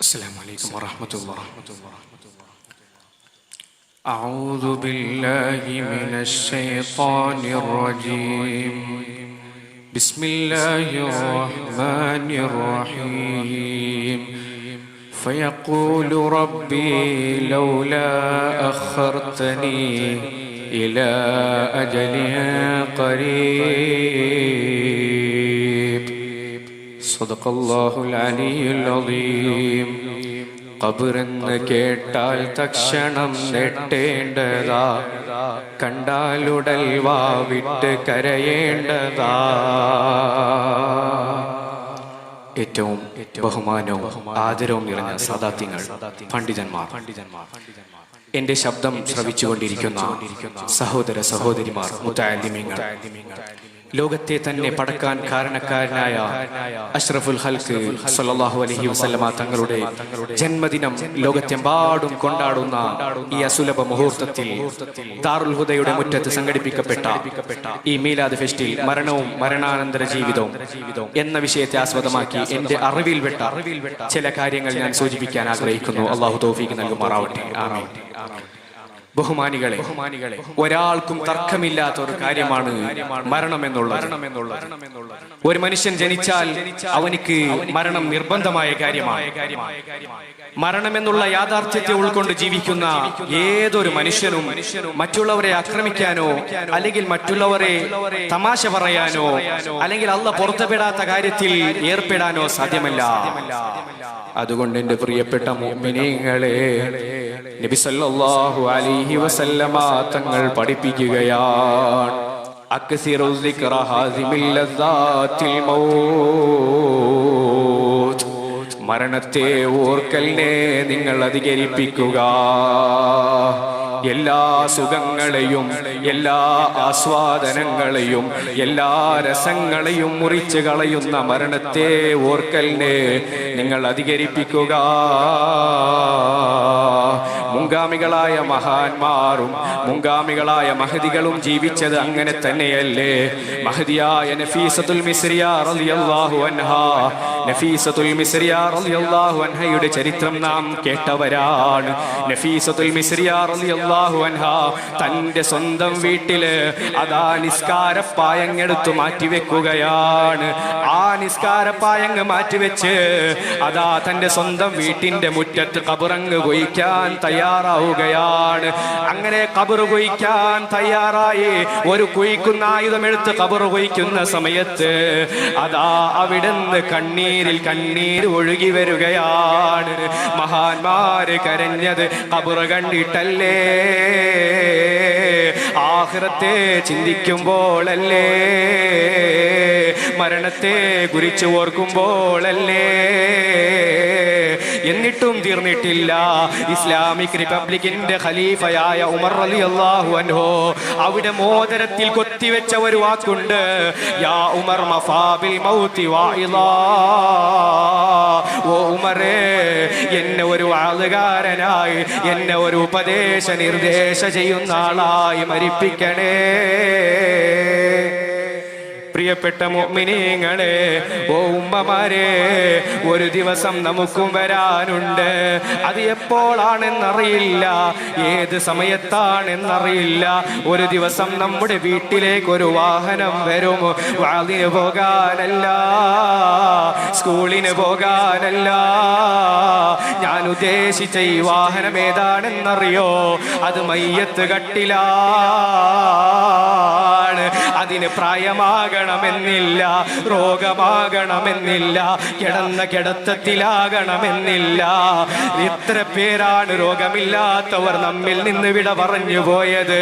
السلام عليكم ورحمة الله. أعوذ بالله من الشيطان الرجيم. بسم الله الرحمن الرحيم. فيقول ربي لولا أخرتني إلى أجل قريب. صدق الله العلي العظيم കബറെന്ന് കേട്ടാൽ തക്ഷണം നെട്ടേണ്ടതാ കണ്ടാലുടൽ വാവിട്ട് കരയേണ്ടതാ ഏറ്റവും ബഹുമാനവും ആദരവും നിറഞ്ഞ സാദാത്യങ്ങൾ പണ്ഡിതന്മാർ പണ്ഡിതന്മാർ എന്റെ ശബ്ദം ശ്രവിച്ചുകൊണ്ടിരിക്കുന്ന സഹോദര സഹോദരിമാർ മുത്താലിമ്യങ്ങൾ ലോകത്തെ തന്നെ പടക്കാൻ കാരണക്കാരനായ അഷ്റഫുൽ ഹൽക്ക് സല്ലല്ലാഹു അലഹി വസല്ലമ തങ്ങളുടെ ജന്മദിനം ലോകത്തെമ്പാടും കൊണ്ടാടുന്ന ഈ അസുലഭ മുഹൂർത്തത്തിൽ ദാറുൽ ഹുദയുടെ മുറ്റത്ത് സംഘടിപ്പിക്കപ്പെട്ട ഈ മീലാദ് ഫെസ്റ്റിൽ മരണവും മരണാനന്തര ജീവിതവും എന്ന വിഷയത്തെ ആസ്പദമാക്കി എന്റെ അറിവിൽപ്പെട്ട ചില കാര്യങ്ങൾ ഞാൻ സൂചിപ്പിക്കാൻ ആഗ്രഹിക്കുന്നു. അള്ളാഹു തൗഫീഖ് നൽകുമാറാവട്ടെ. ആമീൻ. ബഹുമാനികളെ ബഹുമാനികളെ ഒരാൾക്കും തർക്കമില്ലാത്ത ഒരു കാര്യമാണ് മരണം എന്നുള്ള ഒരു മനുഷ്യൻ ജനിച്ചാൽ അവനിക്ക് മരണം നിർബന്ധമായ കാര്യമാണ്. മരണം എന്നുള്ള യാഥാർത്ഥ്യത്തെ ഉൾക്കൊണ്ട് ജീവിക്കുന്ന ഏതൊരു മനുഷ്യനും മറ്റുള്ളവരെ ആക്രമിക്കാനോ അല്ലെങ്കിൽ മറ്റുള്ളവരെ തമാശ പറയാനോ അല്ലെങ്കിൽ അല്ല പുറത്തുപെടാത്ത കാര്യത്തിൽ ഏർപ്പെടാനോ സാധ്യമല്ല. അതുകൊണ്ട് എന്റെ പ്രിയപ്പെട്ട മുഅ്മിനീങ്ങളെ നബി സല്ലല്ലാഹു അലൈഹി വസല്ലമ തങ്ങൾ പഠിപ്പിക്കുകയാണ്. അക്സിറു മൗത്ത് മരണത്തെ ഓർക്കലിനെ നിങ്ങൾ അധികരിപ്പിക്കുക. എല്ലാ സുഖങ്ങളെയും എല്ലാ ആസ്വാദനങ്ങളെയും എല്ലാ രസങ്ങളെയും മുറിച്ച് കളയുന്ന മരണത്തെ ഓർക്കലിനെ നിങ്ങൾ അധികരിപ്പിക്കുക. മുങ്കാമികളായ മഹാന്മാരും മുങ്കാമികളായ മഹതികളും ജീവിച്ചത് അങ്ങനെ തന്നെയല്ലേ? മഹതിയായ നഫീസത്തുൽ മിസ്രിയ റളിയല്ലാഹു അൻഹ നഫീസത്തുൽ മിസ്രിയ റളിയല്ലാഹു അൻഹയുടെ ചരിത്രം നാം കേട്ടവരാണ്. നഫീസത്തുൽ മിസ്രിയ റളിയല്ലാഹു അൻഹ തന്റെ സ്വന്തം വീട്ടിൽ അതാ നിസ്കാരപ്പായങ്ങെടുത്ത് മാറ്റിവെക്കുകയാണ്. ആ നിസ്കാരപ്പായങ്ങ് മാറ്റിവെച്ച് അതാ തന്റെ സ്വന്തം വീട്ടിന്റെ മുറ്റത്ത് കബറങ്ങ് കൊയ്ക്കാൻ തയ്യാറാവുകയാണ്. അങ്ങനെ കബറ് കൊയ്ക്കാൻ തയ്യാറായി ഒരു കുയിക്കുന്ന ആയുധമെടുത്ത് കബറ് കൊയ്ക്കുന്ന സമയത്ത് അതാ അവിടുന്ന് കണ്ണീരിൽ കണ്ണീർ ഒഴുകി വരികയാണ്. മഹാന്മാര് കരഞ്ഞത് കബറ് കണ്ടിട്ടല്ലേ? ആഹ്റത്തെ ചിന്തിക്കുമ്പോഴല്ലേ മരണത്തെ കുറിച്ച് ഓർക്കുമ്പോഴല്ലേ എന്നിട്ടും തീർന്നിട്ടില്ല. ഇസ്ലാമിക് റിപ്പബ്ലിക്കിന്റെ ഖലീഫയായ ഉമർ അലി അള്ളാഹു അൻഹോ അവിടെ മോദരത്തിൽ കൊത്തിവെച്ച ഒരു വാക്കുണ്ട്. യാ ഉമർ മഫാബിൽ വാഇളാ ഓ ഉമറേ എന്നെ ഒരു ആളുകാരനായി എന്നെ ഒരു ഉപദേശ നിർദ്ദേശ ചെയ്യുന്ന ആളായി മരിപ്പിക്കണേ. പ്രിയപ്പെട്ട മുഅ്മിനീങ്ങളെ ഓ ഉമ്മമാരെ ഒരു ദിവസം നമുക്കും വരാനുണ്ട്. അത് എപ്പോഴാണെന്നറിയില്ല ഏത് സമയത്താണെന്നറിയില്ല. ഒരു ദിവസം നമ്മുടെ വീട്ടിലേക്ക് ഒരു വാഹനം വരും. വാതിന് പോകാനല്ല സ്കൂളിന് പോകാനല്ല. ഞാൻ ഉദ്ദേശിച്ച ഈ വാഹനം ഏതാണെന്നറിയോ? അത് മയ്യത്ത് കട്ടിലാണ് അതിന് പ്രായമാകണമെന്നില്ല രോഗമാകണമെന്നില്ല കിടന്ന കിടത്തത്തിലാകണമെന്നില്ല. ഇത്ര പേരാണ് രോഗമില്ലാത്തവർ നമ്മിൽ നിന്ന് വിട പറഞ്ഞു പോയത്.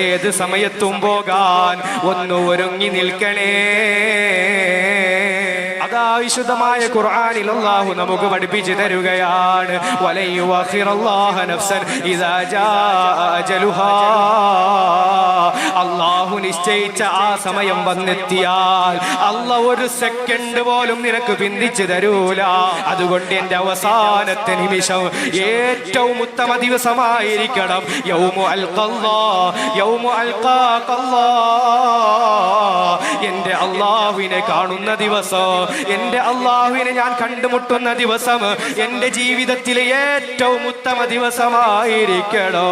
ഏത് സമയത്തും പോകാൻ ഒന്ന് ഒരുങ്ങി നിൽക്കണേ. വിശുദ്ധമായ ഖുർആനിൽ അല്ലാഹു നമുക്ക് പഠിപ്പിച്ചു തരുകയാണ്. അള്ളാഹു നിശ്ചയിച്ച ആ സമയം വന്നെത്തിയാൽ അല്ല ഒരു സെക്കൻഡ് പോലും നിനക്ക് പിന്തിച്ചു തരൂല. അതുകൊണ്ട് എന്റെ അവസാനത്തെ നിമിഷം ഏറ്റവും ഉത്തമ ദിവസമായിരിക്കണം. യൗമു അൽഖല്ലാ യൗമു അൽഖാഖല്ലാ എന്റെ അള്ളാഹുവിനെ കാണുന്ന ദിവസം എന്റെ അള്ളാഹുവിനെ ഞാൻ കണ്ടുമുട്ടുന്ന ദിവസം എന്റെ ജീവിതത്തിലെ ഏറ്റവും ഉത്തമ ദിവസമായിരിക്കണോ?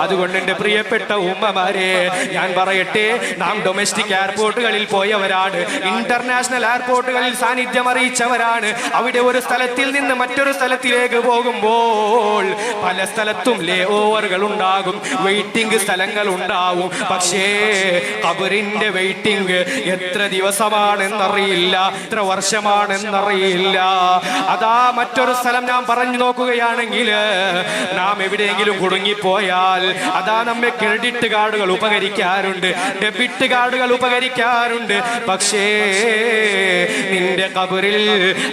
അതുകൊണ്ട് എന്റെ പ്രിയപ്പെട്ട ഉമ്മമാരെ ഞാൻ പറയട്ടെ നാം ഡൊമസ്റ്റിക് എയർപോർട്ടുകളിൽ പോയവരാണ് ഇന്റർനാഷണൽ എയർപോർട്ടുകളിൽ സാന്നിധ്യം അറിയിച്ചവരാണ് അവിടെ ഒരു സ്ഥലത്തിൽ നിന്ന് മറ്റൊരു സ്ഥലത്തിലേക്ക് പോകുമ്പോൾ പല സ്ഥലത്തും ലേ ഓവറുകൾ ഉണ്ടാകും വെയിറ്റിംഗ് സ്ഥലങ്ങൾ ഉണ്ടാവും. പക്ഷേ കബറിന്റെ വെയിറ്റിംഗ് എത്ര ദിവസമാണെന്നറിയില്ല. എത്ര വർഷമാണെന്നറിയില്ല അതാ മറ്റൊരു സ്ഥലം ഞാൻ പറഞ്ഞു നോക്കുകയാണെങ്കിൽ നാം എവിടെയെങ്കിലും കുടുങ്ങിപ്പോയാൽ അതാ നമ്മെ ക്രെഡിറ്റ് കാർഡുകൾ ഉപകരിക്കാറുണ്ട് ഡെബിറ്റ് കാർഡുകൾ ഉപകരിക്കാറുണ്ട്. പക്ഷേ നിന്റെ കബറിൽ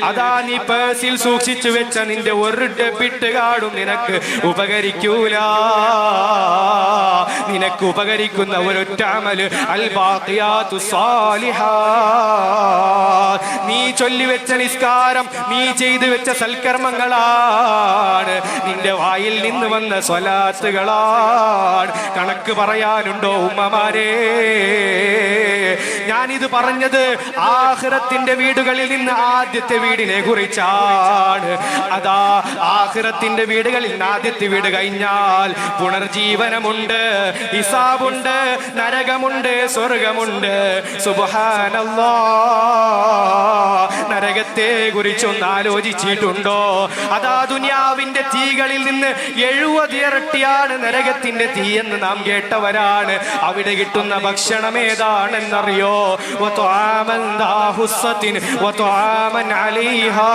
അതാ നീ പേഴ്സിൽ സൂക്ഷിച്ചു വെച്ച നിന്റെ ഒരു ഡെബിറ്റ് കാർഡും നിനക്ക് ഉപകരിക്കൂല. നിനക്ക് ഉപകരിക്കുന്ന ഒരൊറ്റ അമൽ അൽ ബാഖിയാത്തു സാലിഹാ നീ ചൊല്ലി വെച്ച നിസ്കാരം നീ ചെയ്തു വെച്ച സൽക്കർമ്മങ്ങളാണ്. നിന്റെ വായിൽ നിന്ന് വന്ന സ്വലാത്തുകളാണ്. കണക്ക് പറയാനുണ്ടോ ഉമ്മമാരെ? ഞാനിത് പറഞ്ഞത് ആഹ്റത്തിന്റെ വീടുകളിൽ നിന്ന് ആദ്യത്തെ വീടിനെ കുറിച്ചാണ്. അതാ ആഹ്റത്തിന്റെ വീടുകളിൽ നിന്ന് ആദ്യത്തെ വീട് കഴിഞ്ഞാൽ പുനർജീവനമുണ്ട് ഹിസാബുണ്ട് നരകമുണ്ട് സ്വർഗമുണ്ട്. സുബഹാനല്ലാ. നരകത്തെ കുറിച്ചൊന്ന് ആലോചിച്ചിട്ടുണ്ടോ? അതാ ദുനിയാവിന്റെ തീകളിൽ നിന്ന് എഴുപത് ഇരട്ടിയാണ് നരകത്തിന്റെ തീ എന്ന് നാം കേട്ടവരാണ്. അവിടെ കിട്ടുന്ന ഭക്ഷണം ഏതാണെന്നറിയോ? وطعاما ذا حصة وطعاما عليها.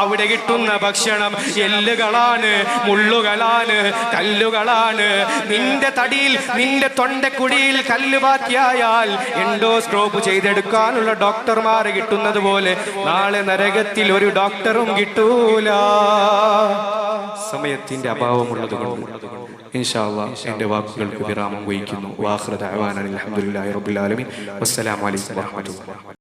അവിടെ കിട്ടുന്ന ഭക്ഷണം എല്ലുകളാണ് മുള്ളുകളാണ് കല്ലുകളാണ്. നിന്റെ തടിയിൽ നിന്റെ തൊണ്ടക്കുടിയിൽ കല്ല് ബാക്കിയായാൽ എൻഡോസ്കോപ്പ് ചെയ്തെടുക്കാനുള്ള ഡോക്ടർമാർ കിട്ടുന്നത് പോലെ നാളെ നരകത്തിൽ ഒരു ഡോക്ടറും കിട്ടൂല. സമയത്തിന്റെ അഭാവമുള്ളത് കൊണ്ട് വാക്കുകൾക്ക് വിരാമം വഹിക്കുന്നു. വാഹൃദ അലഹമുല്ലാ റബുലാലമി വസ്സലാമലൈക്കും വാഹമത്തുള്ള